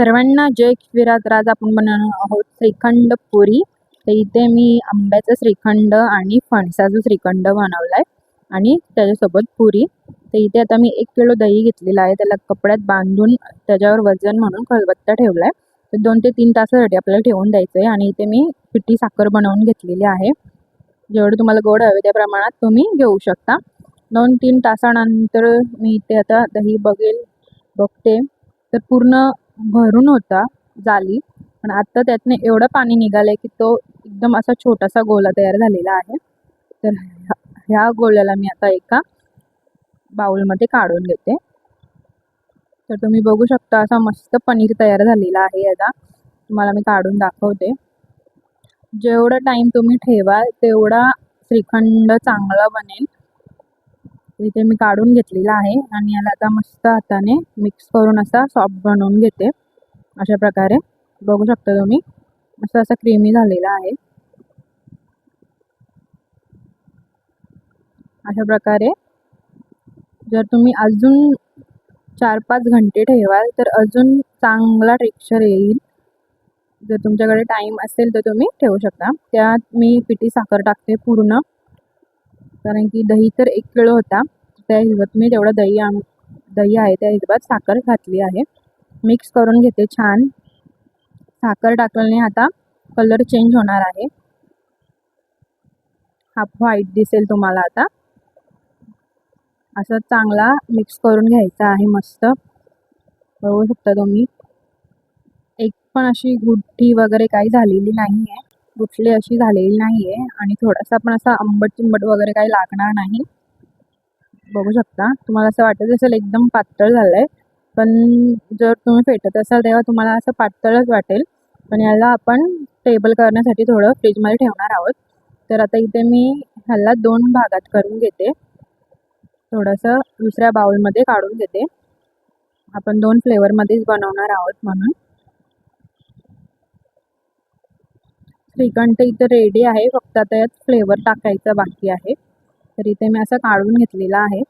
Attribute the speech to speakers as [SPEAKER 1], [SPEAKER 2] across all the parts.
[SPEAKER 1] सर्वांना जय विरात राज आपण बनवणार आहोत श्रीखंड पुरी. तर इथे मी आंब्याचं श्रीखंड आणि फणसाचं श्रीखंड बनवलाय आणि त्याच्यासोबत पुरी. तर इथे आता मी एक किलो दही घेतलेला आहे. त्याला कपड्यात बांधून त्याच्यावर वजन म्हणून खलबत्ता आहे तर दोन ते तीन तासासाठी आपल्याला ठेवून द्यायचं आहे आणि इथे मी पिठी साखर बनवून घेतलेली आहे. जेवढं तुम्हाला गोड हवे त्या प्रमाणात तुम्ही घेऊ शकता. दोन तीन तासानंतर मी इथे आता दही बघेल बघते. तर पूर्ण भरून होता जाली. पण आता त्यातनं एवढं पाणी निघालंय की तो एकदम असा छोटासा गोला तयार झालेला आहे. तर ह्या- ह्या गोल्याला मी आता एका बाउलमध्ये काढून घेते. तर तुम्ही बघू शकता असा मस्त पनीर तयार झालेला आहे याचा. तुम्हाला मी काढून दाखवते. जेवढा टाईम तुम्ही ठेवाल तेवढा श्रीखंड चांगला बनेल. इथे मी काढून घेतलेला आहे आणि याला आता मस्त हाताने मिक्स करून असा सॉफ्ट बनवून घेते. अशा प्रकारे. बघू शकता तुम्ही. मस्त असा क्रीमी झालेला आहे. अशा प्रकारे. जर तुम्ही अजून चार पाच घंटे ठेवाल तर अजून चांगला टेक्स्चर येईल. जर तुमच्याकडे टाईम असेल तर तुम्ही ठेवू शकता. त्यात मी पिठी साखर टाकते पूर्ण. कारण की दही तर एक किलो होता. त्या हिरवत मी तेवढं दही आम दही आहे त्या हिरवत साखर घातली आहे. मिक्स करून घेते छान. साखर टाकल्याने आता कलर चेंज होणार आहे. हाफ व्हाईट दिसेल तुम्हाला आता. असं चांगला मिक्स करून घ्यायचा आहे मस्त. बघू शकता तुम्ही. एक पण अशी गुठ्ठी वगैरे काही झालेली नाही आहे कुठली अशी झालेली नाही आहे आणि थोडासा पण असा आंबट चिंबट वगैरे काही लागणार नाही. बघू शकता. तुम्हाला असं वाटत असेल एकदम पातळ झालं आहे पण जर तुम्ही फेटत असाल तेव्हा तुम्हाला असं पातळच वाटेल. पण याला आपण टेबल करण्यासाठी थोडं फ्रीजमध्ये ठेवणार आहोत. तर आता इथे मी ह्याला दोन भागात करून घेते. थोडंसं दुसऱ्या बाउलमध्ये काढून घेते. आपण दोन फ्लेवरमध्येच बनवणार आहोत म्हणून. श्रीखंड इथं रेडी आहे. फक्त आता यात फ्लेवर टाकायचा बाकी आहे. तर इथे मी असं काढून घेतलेलं आहे.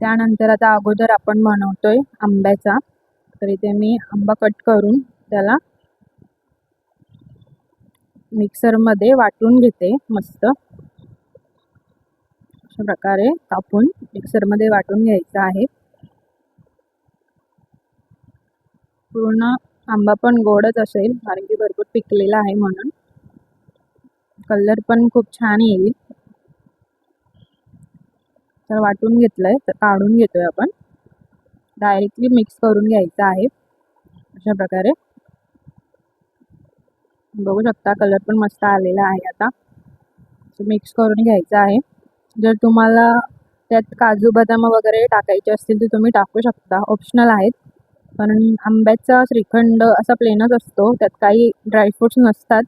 [SPEAKER 1] त्यानंतर आता अगोदर आपण बनवतोय आंब्याचा. तर इथे मी आंबा कट करून त्याला मिक्सरमध्ये वाटून घेते मस्त. अशा प्रकारे कापून मिक्सरमध्ये वाटून घ्यायचं आहे. पूर्ण आंबा पण गोडच असेल कारण की भरपूर पिकलेला आहे म्हणून. कलर पण खूप छान येईल. तर वाटून घेतलंय तर काढून घेतोय आपण. डायरेक्टली मिक्स करून घ्यायचं आहे अशा प्रकारे. बघू शकता कलर पण मस्त आलेला आहे आता. मिक्स करून घ्यायचं आहे. जर तुम्हाला त्यात काजू बदाम वगैरे टाकायचे असतील तर तुम्ही टाकू शकता. ऑप्शनल आहेत. कारण आंब्याचा श्रीखंड असा प्लेनच असतो. त्यात काही ड्रायफ्रुट्स नसतात.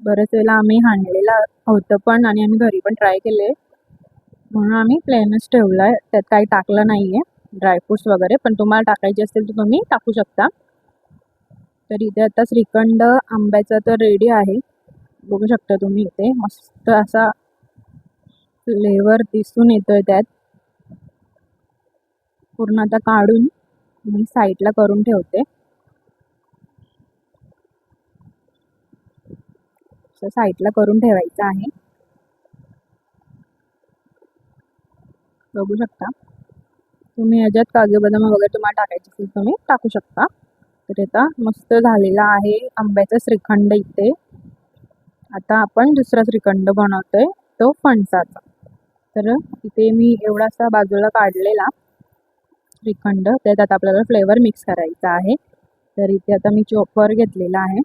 [SPEAKER 1] बरेच वेळेला आम्ही हाणलेलं होतं पण आणि आम्ही घरी पण ट्राय केले. म्हणून आम्ही प्लेनच ठेवला आहे त्यात काही टाकलं नाही आहे ड्रायफ्रुट्स वगैरे. पण तुम्हाला टाकायचे असतील तर तुम्ही टाकू शकता. तर इथे आता श्रीखंड आंब्याचा तर रेडी आहे. बघू शकता तुम्ही इथे. मस्त असा फ्लेवर दिसून येतोय त्यात. पूर्ण आता काढून मी साईडला करून ठेवते. साईडला करून ठेवायचं आहे. बघू शकता. तुम्ही याच्यात काजू बदाम वगैरे तुम्हाला टाकायचे असेल तुम्ही टाकू शकता. तर आता मस्त झालेला आहे आंब्याचा श्रीखंड इथे. आता आपण दुसरा श्रीखंड बनवतोय तो फणसाचा. तर इथे मी एवढासा बाजूला काढलेला. श्रीखंड त्यात आता आपल्याला फ्लेवर मिक्स करायचा आहे. तर इथे आता मी चॉपर घेतलेला आहे.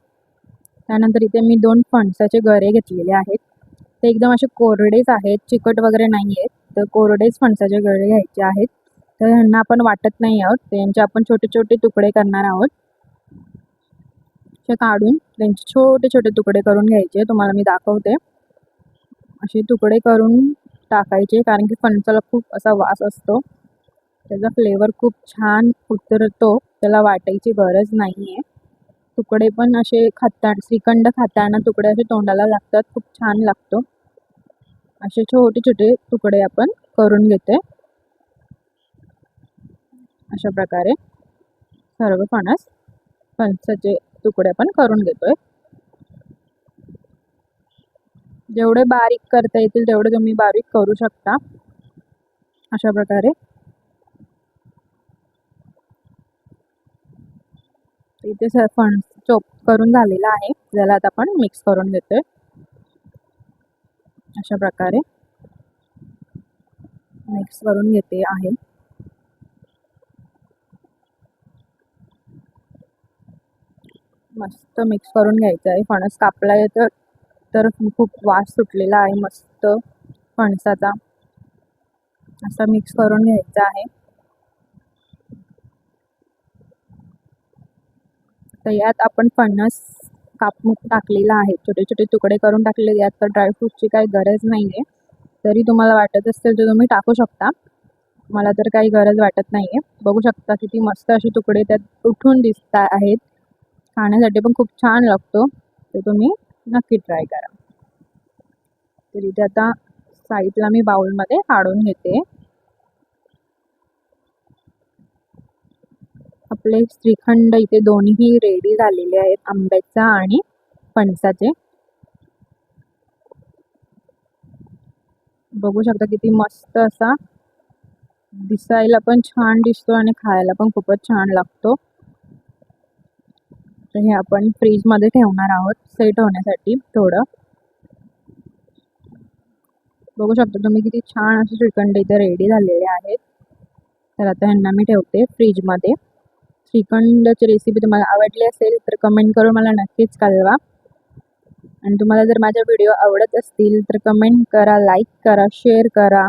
[SPEAKER 1] त्यानंतर इथे मी दोन फणसाचे गरे घेतलेले आहेत. ते एकदम असे कोरडेच आहेत चिकट वगैरे नाही आहेत तर कोरडेच फणसाचे गरे घ्यायचे आहेत. तर ह्यांना आपण वाटत नाही आहोत. त्यांचे आपण छोटे छोटे तुकडे करणार आहोत. ते काढून त्यांचे छोटे छोटे तुकडे करून घ्यायचे. तुम्हाला मी दाखवते. असे तुकडे करून टाकायचे कारण की फणसाला खूप असा वास असतो. त्याचा फ्लेवर खूप छान उतरतो त्याला वाटायची गरज नाही आहे तुकडे पण असे खाता श्रीखंड खाताना तुकडे असे तोंडाला लागतात खूप छान लागतो. असे छोटे छोटे तुकडे आपण करून घेते. अशा प्रकारे सर्व फणस फणसाचे तुकडे आपण करून घेतोय. जेवढे बारीक करता येतील तेवढे तुम्ही बारीक करू शकता. अशा प्रकारे इथे फण फणस चोप करून झालेला आहे. त्याला आता आपण मिक्स करून घेतोय. अशा प्रकारे. मिक्स करून घेते आहे. मस्त मिक्स करून घ्यायचं आहे. फणस कापला तर तर खूप वास सुटलेला आहे. मस्त फणसाचा. असा मिक्स करून घ्यायचा आहे. तर यात आपण फणस कापून टाकलेला आहे. छोटे छोटे तुकडे करून टाकलेले यात तर ड्रायफ्रूटची काही गरज नाही आहे तरी तुम्हाला वाटत असेल तर तुम्ही टाकू शकता. मला तर काही गरज वाटत नाही आहे बघू शकता किती मस्त असे तुकडे त्यात उठून दिसत आहेत. खाण्यासाठी पण खूप छान लागतो. तर तुम्ही नक्की ट्राय करा. तर इथे आता साईडला मी बाउलमध्ये काढून घेते. आपले श्रीखंड इथे दोन्ही रेडी झालेले आहेत आंब्याचा आणि फणसाचे. बघू शकता किती मस्त असा दिसायला पण छान दिसतो आणि खायला पण खूपच छान लागतो. तर हे आपण फ्रीजमध्ये ठेवणार आहोत सेट होण्यासाठी थोडं. बघू शकता तुम्ही किती छान असे श्रीखंड इथे रेडी झालेले आहेत. तर आता ह्यांना मी ठेवते फ्रीजमध्ये. श्रीखंडची रेसिपी तुम्हाला आवडली असेल तर कमेंट करून मला नक्कीच कळवा. आणि तुम्हाला जर माझ्या व्हिडिओ आवडत असतील तर कमेंट करा लाईक करा शेअर करा.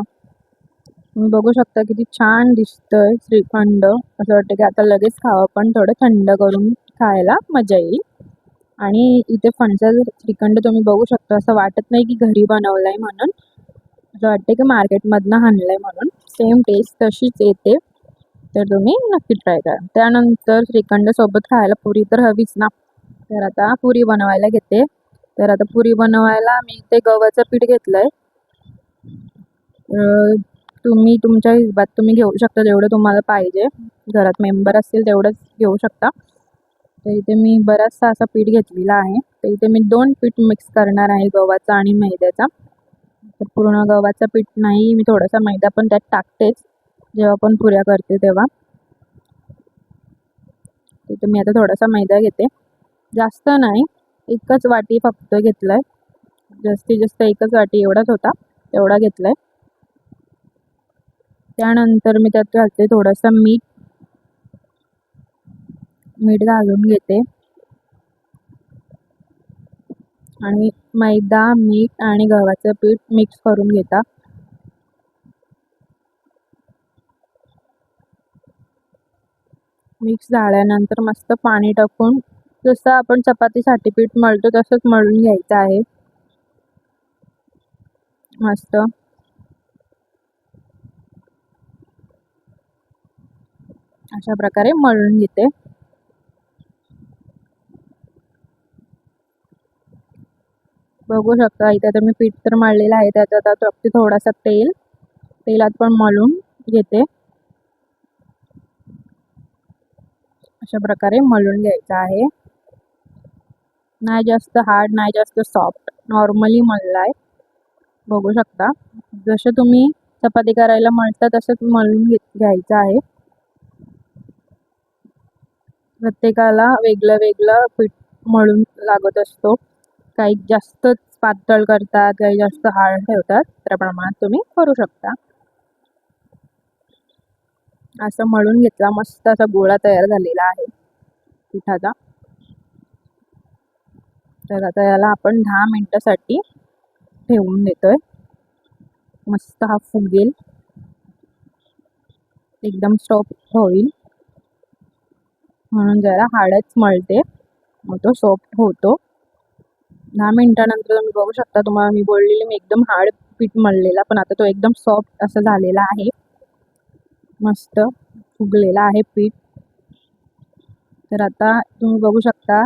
[SPEAKER 1] तुम्ही बघू शकता किती छान दिसतंय श्रीखंड. असं वाटतं की आता लगेच खावं पण थोडं थंड करून खायला मजा येईल. आणि इथे फणसा श्रीखंड तुम्ही बघू शकता. असं वाटत नाही की घरी बनवलं आहे म्हणून. असं वाटतं की मार्केटमधनं आणलं आहे म्हणून. सेम टेस्ट तशीच येते. तर तुम्ही नक्की ट्राय करा. त्यानंतर श्रीखंड सोबत खायला पुरी तर हवीच ना. तर आता पुरी बनवायला घेते. तर आता पुरी बनवायला मी ते गव्हाचं पीठ घेतलं आहे तुम्ही तुमच्या हिशोबात तुम्ही घेऊ शकता जेवढं तुम्हाला पाहिजे. घरात मेंबर असतील तेवढंच घेऊ शकता. तर इथे मी बराचसा असा पीठ घेतलेला आहे. तर इथे मी दोन पीठ मिक्स करणार आहे गव्हाचा आणि मैद्याचा. तर पूर्ण गव्हाचं पीठ नाही मी थोडासा मैदा पण त्यात टाकतेच. जेव्हा पण पुऱ्या करते तेव्हा. तिथे मी आता थोडासा मैदा घेते. जास्त नाही एकच वाटी फक्त घेतलं आहे जास्तीत जास्त एकच वाटी एवढाच होता तेवढा घेतला आहे त्यानंतर मी त्यात घालते थोडंसं मीठ. मीठ घालून घेते. आणि मैदा मीठ आणि गव्हाचं पीठ मिक्स करून घेता. मिक्स झाल्यानंतर मस्त पाणी टाकून जसं आपण चपातीसाठी पीठ मळतो तसंच मळून घ्यायचं आहे. मस्त. अशा प्रकारे मळून घेते. बघू शकता इथे तर मी पीठ तर मळलेलं आहे त्याच्यात आता थोडासा तेल तेलात पण मळून घेते. अशा प्रकारे मळून घ्यायचं आहे. नाही जास्त हार्ड नाही जास्त सॉफ्ट नॉर्मली मळला आहे बघू शकता. जसं तुम्ही चपाती करायला मळता तसंच मळून घ्यायचं आहे. प्रत्येकाला वेगळं वेगळं पीठ मळून लागत असतो. काही जास्तच पातळ करतात काही जास्त हार्ड ठेवतात. त्या प्रमाणात तुम्ही करू शकता. असं मळून घेतला मस्त असा गोळा तयार झालेला आहे पिठाचा. तर आता याला आपण दहा मिनटासाठी ठेवून देतोय. मस्त हा फुगेल. एकदम सॉफ्ट होईल. म्हणून जरा हाडच मळते. मग तो सॉफ्ट होतो. दहा मिनटानंतर तुम्ही बघू शकता तुम्हाला मी बोललेली मी एकदम हार्ड पीठ मळलेला पण आता तो एकदम सॉफ्ट असं झालेला आहे. मस्त फुगलेला आहे पीठ. तर आता तुम्ही बघू शकता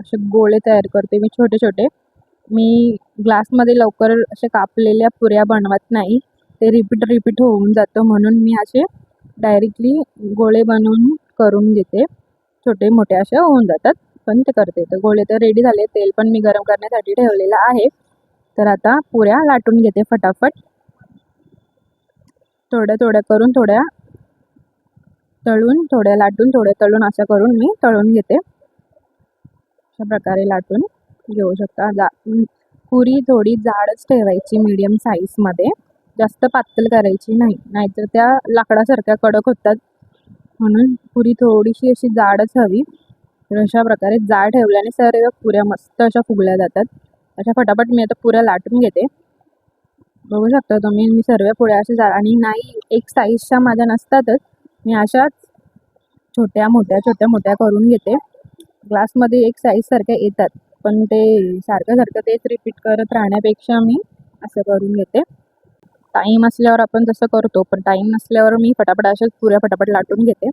[SPEAKER 1] असे गोळे तयार करते मी छोटे छोटे. मी ग्लासमध्ये लवकर असे कापलेल्या पुऱ्या बनवत नाही ते रिपीट रिपीट होऊन जातं म्हणून मी असे डायरेक्टली गोळे बनवून करून घेते. छोटे मोठे असे होऊन जातात पण ते करते. तर गोळे तर रेडी झाले तेल पण मी गरम करण्यासाठी ठेवलेलं आहे. तर आता पुऱ्या लाटून घेते फटाफट. थोड्या थोड्या करून थोड्या तळून थोड्या लाटून थोड्या तळून अशा करून मी तळून घेते. अशा प्रकारे लाटून घेऊ शकता. जा पुरी थोडी जाडच ठेवायची मीडियम साईजमध्ये जास्त पातळ करायची नाही. नाहीतर त्या लाकडासारख्या कडक होतात. म्हणून पुरी थोडीशी अशी जाडच हवी. तर अशा प्रकारे जाड ठेवल्याने सर्व पुऱ्या मस्त अशा फुगल्या जातात. अशा फटाफट मी आता पुऱ्या लाटून घेते. बघू शकता तुम्ही. मी सर्व पुऱ्या अशा जा आणि नाही एक साईजच्या माझ्या नसतातच. मी अशाच छोट्या मोठ्या छोट्या मोठ्या करून घेते. ग्लासमध्ये एक साईजसारख्या येतात. पण ते सारखं सारखं तेच रिपीट करत राहण्यापेक्षा मी असं करून घेते. टाईम असल्यावर आपण तसं करतो पण टाईम नसल्यावर मी फटाफट अशाच पुऱ्या फटाफट लाटून घेते.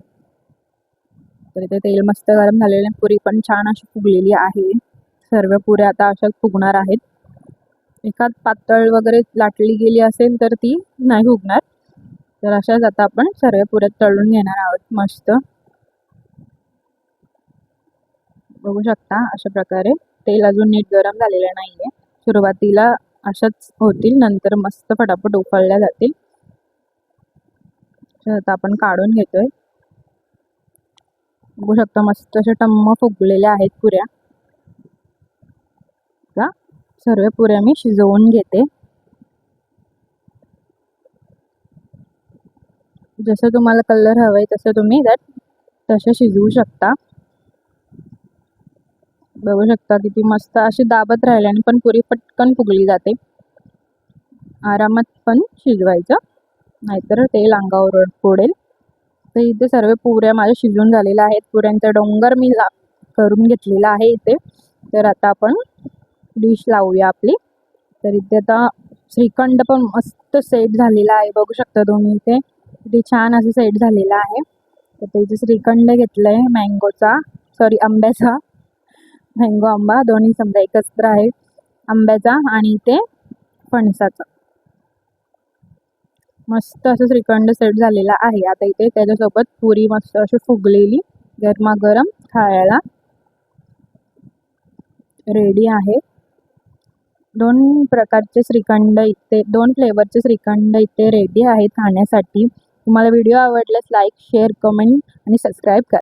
[SPEAKER 1] तर इथे तेल मस्त गरम झालेले पुरी पण छान अशी फुगलेली आहे. सर्व पुऱ्या आता अशाच फुगणार आहेत. एखाद पातळ वगैरे लाटली गेली असेल तर ती नाही फुगणार तर अशाच आता आपण सर्व पुऱ्यात तळून घेणार आहोत मस्त. बघू शकता अशा प्रकारे. तेल अजून नीट गरम झालेलं नाही आहे सुरुवातीला अशाच होतील नंतर मस्त फटाफट उकळल्या जातील. आता आपण काढून घेतोय. बघू शकता मस्त अशा टम्म फुगलेल्या आहेत पुऱ्या. सर्व पुऱ्या मी शिजवून घेते. जसं तुम्हाला कलर हवंय तसं तुम्ही त्यात तसं शिजवू शकता. बघू शकता किती मस्त अशी दाबत राहिल्याने पण पुरी पटकन फुगली जाते. आरामात पण शिजवायचं. नाहीतर तेल अंगावर फोडेल. तर इथे सर्व पुऱ्या माझ्या शिजून झालेल्या आहेत. पुऱ्यांचा डोंगर मी ला करून घेतलेला आहे इथे. तर आता आपण डिश लावूया आपली. तर इथे आता श्रीखंड पण मस्त सेट झालेला आहे. बघू शकता तुम्ही इथे. किती छान असं सेट झालेला आहे. तर ते इथे श्रीखंड घेतलं आहे मँगोचा सॉरी आंब्याचा. मँगो आंबा. दोन्ही समजा एकत्र आहे. आंब्याचा आणि इथे फणसाचा. मस्त असं श्रीखंड सेट झालेला आहे. आता इथे त्याच्यासोबत पुरी मस्त अशी फुगलेली गरमागरम खायला. रेडी आहे. दोन प्रकारचे श्रीखंड इथे दोन फ्लेवरचे श्रीखंड इथे रेडी आहे खाण्यासाठी. तुम्हाला व्हिडिओ आवडल्यास लाईक शेअर कमेंट आणि सबस्क्राईब करा.